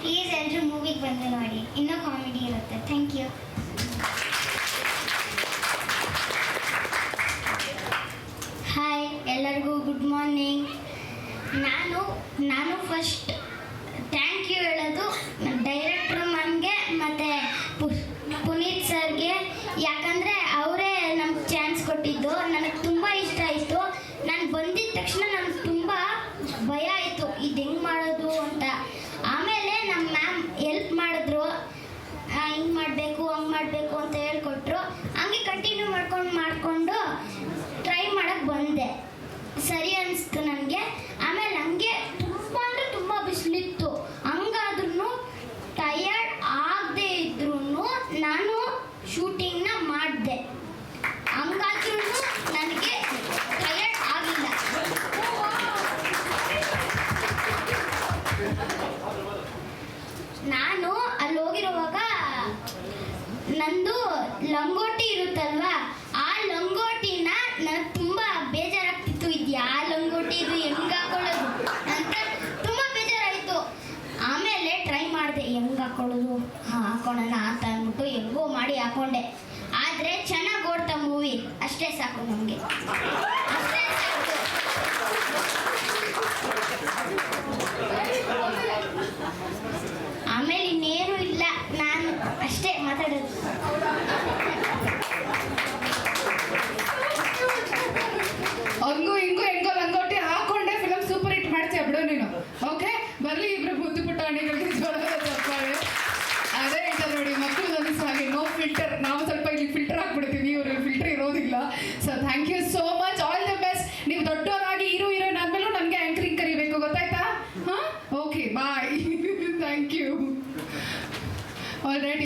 Please ಎಲ್ಲರೂ ಮೂವಿಗೆ ಬಂದು ನೋಡಿ. ಇನ್ನೂ ಕಾಮಿಡಿ ಇರುತ್ತೆ. ಥ್ಯಾಂಕ್ ಯು ಹಾಯ್ ಎಲ್ಲರಿಗೂ ಗುಡ್ ಮಾರ್ನಿಂಗ್ ನಾನು ನಾನು ಫಸ್ಟ್ ಥ್ಯಾಂಕ್ ಯು ಹೇಳೋದು ಡೈರೆಕ್ಟ್ರು ಮ್ಯಾಮ್ಗೆ ಮತ್ತು ಪುನೀತ್ ಸರ್ಗೆ. ಯಾಕಂದರೆ ಅವರೇ ನಮ್ಗೆ ಚಾನ್ಸ್ ಕೊಟ್ಟಿದ್ದು. ನನಗೆ ತುಂಬ ಇಷ್ಟ ಆಯಿತು. ನಾನು ಬಂದಿದ್ದ ತಕ್ಷಣ ನನಗೆ ತುಂಬ ಭಯ ಆಯಿತು ಇದು ಹೆಂಗೆ ಮಾಡೋದು ಅಂತ ಆಮೇಲೆ ನಮ್ಮ ಮ್ಯಾಮ್ ಎಲ್ಪ್ ಮಾಡಿದ್ರು ಹಿಂಗೆ ಮಾಡಬೇಕು ಅಂತ ಹೇಳ್ಕೊಟ್ರು. ಹಂಗೆ ಕಂಟಿನ್ಯೂ ಮಾಡ್ಕೊಂಡು ಮಾಡಿಕೊಂಡು ಟ್ರೈ ಮಾಡಕ್ಕೆ ಬಂದೆ. ಸರಿ ಅನಿಸ್ತು ನನಗೆ. ಆಮೇಲೆ ನನಗೆ ತುಂಬ ಅಂದರೆ ತುಂಬ ಬಿಸಿಲಿತ್ತು. ಹಂಗಾದ್ರೂ ಟಯರ್ಡ್ ಆಗದೆ ಇದ್ರೂ ನಾನು ಶೂಟಿಂಗ್ನ ಮಾಡಿದೆ. ಹಂಗಾದ್ರೂ ನನಗೆ ಟಯರ್ಡ್ ಆಗಿಲ್ಲ. ನಾನು ಅಲ್ಲಿ ಹೋಗಿರುವಾಗ ನಂದು ಲಂಗೋಟಿ ಇರುತ್ತಲ್ವಾ? ಆ ಲಂಗೋಟಿನ ನನಗೆ ತುಂಬ ಬೇಜಾರಾಗ್ತಿತ್ತು. ಇದು ಯಾ ಲಂಗೋಟಿ? ಇದು ಹೆಂಗೆ ಹಾಕೊಳ್ಳೋದು? ಅಂತ ತುಂಬ ಬೇಜಾರಾಯಿತು. ಆಮೇಲೆ ಟ್ರೈ ಮಾಡಿದೆ, ಹೆಂಗೆ ಹಾಕೊಳ್ಳೋದು? ಹಾಂ, ಹಾಕೊಳ್ಳೋಣ ಅಂತ ಅಂದ್ಬಿಟ್ಟು ಹೆಂಗೋ ಮಾಡಿ ಹಾಕೊಂಡೆ. ಪುಟಾಣಿಗಳಿಗೆ ಜೋರಾದ ಚಪ್ಪಾಳೆ ಅದೇ ಹೇಳ್ತಾರೆ ನೋಡಿ ಮಕ್ಕಳು ನನಗೆ ಹಾಗೆ ನೋ ಫಿಲ್ಟರ್ ನಾವು ಸ್ವಲ್ಪ ಇಲ್ಲಿ ಫಿಲ್ಟರ್ ಹಾಕ್ಬಿಡ್ತೀವಿ ಇವರು ಫಿಲ್ಟರ್ ಇರೋದಿಲ್ಲ so thank you so much all the best ನೀವು ದೊಡ್ಡವರಾಗಿ ಹೀರೋ ಹೀರೋಯಿನ್ ಆದ್ಮೇಲೂ ನನಗೆ ಆಂಕರಿಂಗ್ ಕರಿಬೇಕು ಗೊತ್ತಾಯ್ತಾ ಹಾಂ okay bye thank you already